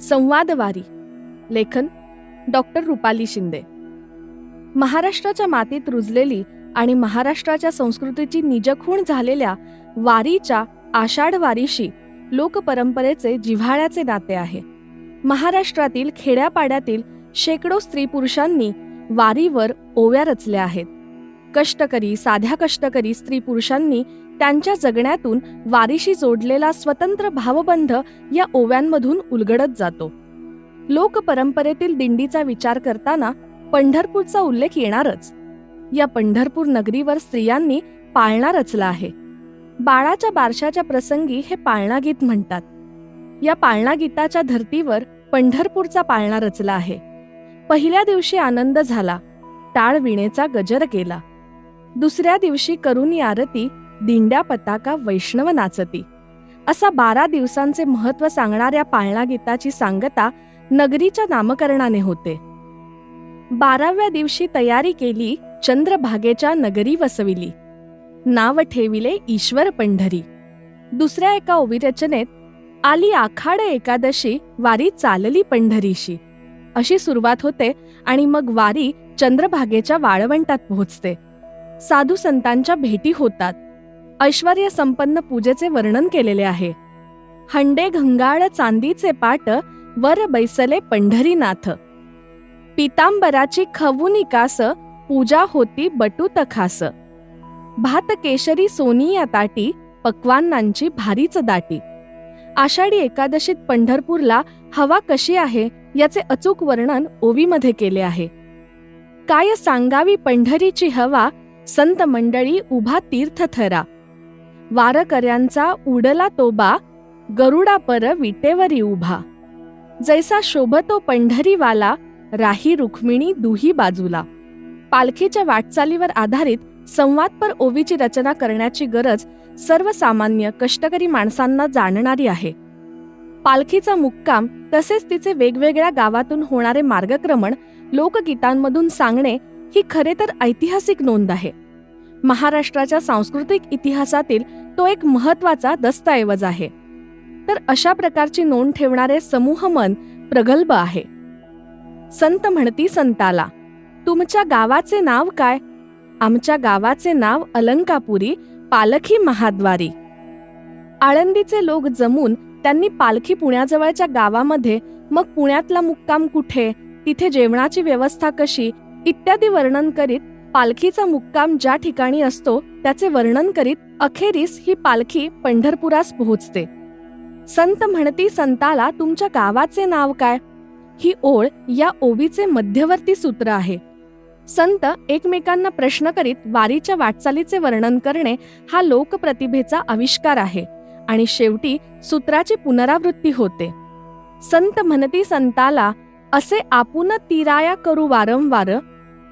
संवादवारी. लेखन डॉक्टर रुपाली शिंदे. महाराष्ट्राच्या मातीत रुजलेली आणि महाराष्ट्राच्या संस्कृतीची निजखूण झालेल्या वारीच्या आषाढ वारीशी लोकपरंपरेचे जिव्हाळ्याचे नाते आहे. महाराष्ट्रातील खेड्यापाड्यातील शेकडो स्त्री पुरुषांनी वारीवर ओव्या रचल्या आहेत. कष्टकरी साध्या कष्टकरी स्त्री पुरुषांनी त्यांच्या जगण्यातून वारीशी जोडलेला स्वतंत्र भावबंध या ओव्यांमधून उलगडत जातो. लोकपरंपरेतील दिंडीचा विचार करताना पंढरपूरचा उल्लेख येणारच. या पंढरपूर नगरीवर स्त्रियांनी पाळणा रचला आहे. बाळाच्या बारशाच्या प्रसंगी हे पाळणा गीत म्हणतात. या पाळणा गीताच्या धर्तीवर पंढरपूरचा पाळणा रचला आहे. पहिल्या दिवशी आनंद झाला. टाळ विणेचा गजर केला दुसऱ्या दिवशी करुणी आरती दिंड्या पताका वैष्णव नाचती. असा बारा दिवसांचे महत्त्व सांगणाऱ्या पाळणा गीताची सांगता नगरीच्या नामकरणाने होते. बाराव्या दिवशी तयारी केली चंद्रभागेच्या नगरी वसविली. नाव ठेविले ईश्वर पंढरी. दुसऱ्या एका ओविरचनेत आली आखाड एकादशी वारी चालली पंढरीशी. अशी सुरुवात होते आणि मग वारी चंद्रभागेच्या वाळवंटात पोहोचते. साधू संतांच्या भेटी होतात. ऐश्वर संपन्न पूजेचे वर्णन केलेले आहे. हंडे घंगाळ चांदीचे पाट वर बैसले पंढरीनाथ. पितांबराची खवुनी कास पूजा होती बटूत खास. भात केशरी सोनी या ताटी पक्वानांची भारीच दाटी. आषाढी एकादशीत पंढरपूरला हवा कशी आहे याचे अचूक वर्णन ओवीमध्ये केले आहे. काय सांगावी पंढरीची हवा संत मंडळी उभा तीर्थ थरा वारकऱ्यांचा उडला तोबा गरुडा पर विटेवरी उभा. जैसा शोभतो पंढरीवाला राही रुक्मिणी दुही बाजूला. पालखीच्या वाटचालीवर आधारित संवादपर ओवीची रचना करण्याची गरज सर्वसामान्य कष्टकरी माणसांना जाणणारी आहे. पालखीचा मुक्काम तसेच तिचे वेगवेगळ्या गावातून होणारे मार्गक्रमण लोकगीतांमधून सांगणे ही खरे तर ऐतिहासिक नोंद आहे. महाराष्ट्राच्या सांस्कृतिक इतिहासातील तो एक महत्त्वाचा दस्तऐवज आहे. तर अशा प्रकारची नोंद ठेवणारे समूह मन प्रगल्भ आहे. संत म्हणती संताला तुमच्या गावाचे नाव काय? आमच्या गावाचे नाव अलंकापुरी पालखी महाद्वारी. आळंदीचे लोक जमून त्यांनी पालखी पुण्याजवळच्या गावामध्ये मग पुण्यातला मुक्काम कुठे? तिथे जेवणाची व्यवस्था कशी? इत्यादी वर्णन करीत पालखीचा मुक्काम ज्या ठिकाणी असतो त्याचे वर्णन करीत अखेरीस ही पालखी पंढरपुरास पोहोचते. संत म्हणती संताला तुमच्या गावाचे नाव काय? ही ओळ या ओवीचे मध्यवर्ती सूत्र आहे. संत एकमेकांना प्रश्न करीत वारीच्या वाटचालीचे वर्णन करणे हा लोकप्रतिभेचा आविष्कार आहे आणि शेवटी सूत्राची पुनरावृत्ती होते. संत म्हणती संताला असे आपुन तिराया करू वारंवार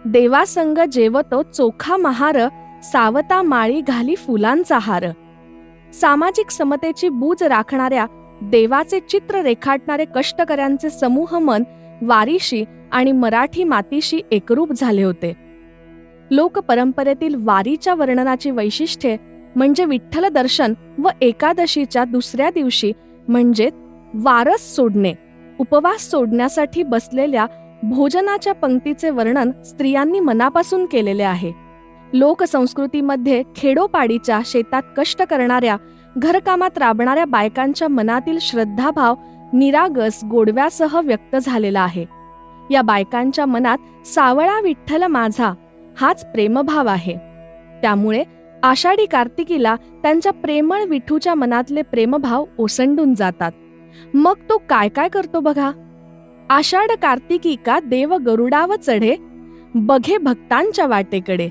देवासंग जेवतो चोखा महार सावता माळी घाली फुलांचा हार. सामाजिक समतेची बूज राखणाऱ्या देवाचे चित्र रेखाटणारे कष्टकऱ्यांचे समूह मन वारीशी आणि मराठी मातीशी एकरूप झाले होते. लोकपरंपरेतील वारीच्या वर्णनाची वैशिष्ट्ये म्हणजे विठ्ठल दर्शन व एकादशीच्या दुसऱ्या दिवशी म्हणजे वारस सोडणे. उपवास सोडण्यासाठी बसलेल्या भोजनाच्या पंक्तीचे वर्णन स्त्रियांनी मनापासून केलेले आहे. लोकसंस्कृतीमध्ये खेडोपाडीच्या शेतात कष्ट करणाऱ्या घरकामात राबणाऱ्या बायकांच्या मनातील श्रद्धाभाव निरागस गोडव्यासह व्यक्त झालेला आहे. या बायकांच्या मनात सावळा विठ्ठल माझा हाच प्रेमभाव आहे. त्यामुळे आषाढी कार्तिकीला त्यांच्या प्रेमळ विठूच्या मनातले प्रेमभाव ओसंडून जातात. मग तो काय काय करतो बघा? आषाढ कार्तिकीका देव गरुडाव चढे बघे भक्तांच्या वाटेकडे.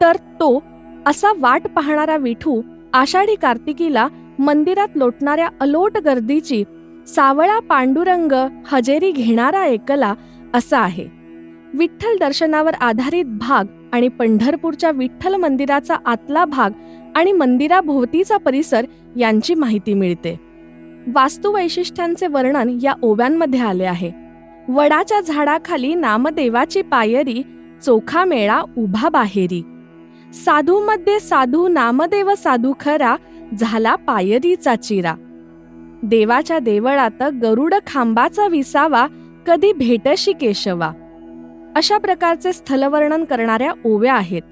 तर तो असा वाट पाहणारा विठू आषाढी कार्तिकीला मंदिरात लोटणाऱ्या अलोट गर्दीची सावळा पांडुरंग हजेरी घेणारा एकला असा आहे. विठ्ठल दर्शनावर आधारित भाग आणि पंढरपूरच्या विठ्ठल मंदिराचा आतला भाग आणि मंदिराभोवतीचा परिसर यांची माहिती मिळते. वास्तुवैशिष्ट्यांचे वर्णन या ओव्यांमध्ये आले आहे. वडाच्या झाडाखाली नामदेवाची पायरी चोखा मेळा उभा बाहेरी. साधूमध्ये साधू नामदेव साधू खरा झाला पायरीचा चिरा. देवाच्या देवळात गरुड खांबाचा विसावा कधी भेटशी केशवा. अशा प्रकारचे स्थलवर्णन करणाऱ्या ओव्या आहेत.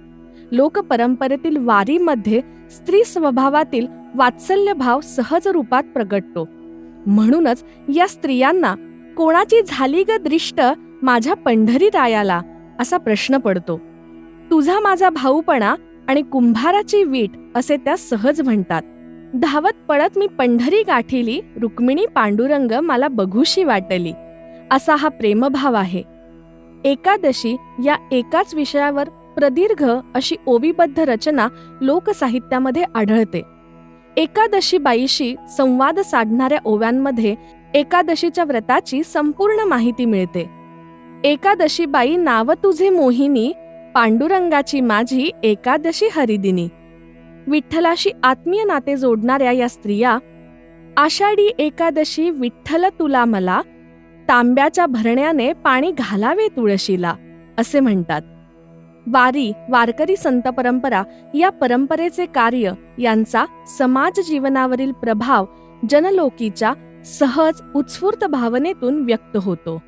लोकपरंपरेतील वारीमध्ये स्त्री स्वभावातील वात्सल्य भाव सहज रूपात प्रगटतो. म्हणूनच या स्त्रियांना कोणाची झाली ग दृष्ट माझ्या पंढरी रायाला असा प्रश्न पडतो. तुझा माझा भाऊपणा आणि कुंभाराची वीट असे त्या सहज म्हणतात. धावत पळत मी पंढरी गाठीली रुक्मिणी पांडुरंग मला बघूशी वाटली. असा हा प्रेमभाव आहे. एकादशी या एकाच विषयावर प्रदीर्घ अशी ओवीबद्ध रचना लोकसाहित्यामध्ये आढळते. एकादशी बाईशी संवाद साधणाऱ्या ओव्यांमध्ये एकादशीच्या व्रताची संपूर्ण माहिती मिळते. एकादशी बाई नाव तुझे मोहिनी पांडुरंगाची माझी एकादशी हरिदिनी. विठ्ठलाशी आत्मीय नाते जोडणाऱ्या या स्त्रिया आषाढी एकादशी विठ्ठल तुला मला तांब्याच्या भरण्याने पाणी घालावे तुळशीला असे म्हणतात. वारी वारकरी संत परंपरा या परंपरेचे कार्य यांचा समाज जीवनावरील प्रभाव जनलोकीच्या सहज उत्स्फूर्त भावनेतून व्यक्त होतो.